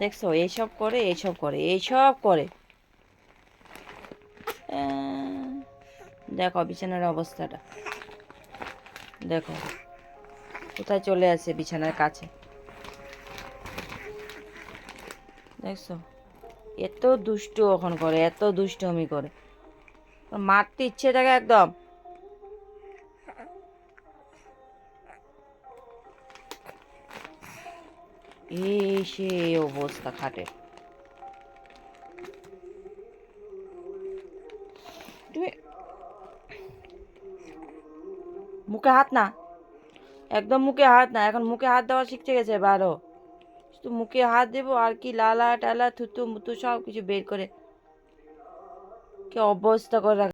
দেখছ, এইসব করে এইসব করে এইসব করে। দেখো বিছানার অবস্থাটা। দেখো, কোথায় চলে আসে বিছানার কাছে। দেখছ, এত দুষ্টু এখন করে, এত দুষ্টমি করে। মারতে ইচ্ছে থাকে একদম। এই সে অবস্থা খাটে। মুখে হাত না? একদম মুখে হাত না, এখন মুখে হাত দেওয়া শিখতে গেছে বারো। শুধু মুখে হাত দেবো আর কি লালা টালা থুতু মুতু সব কিছু বের করে। কে অবস্থা করে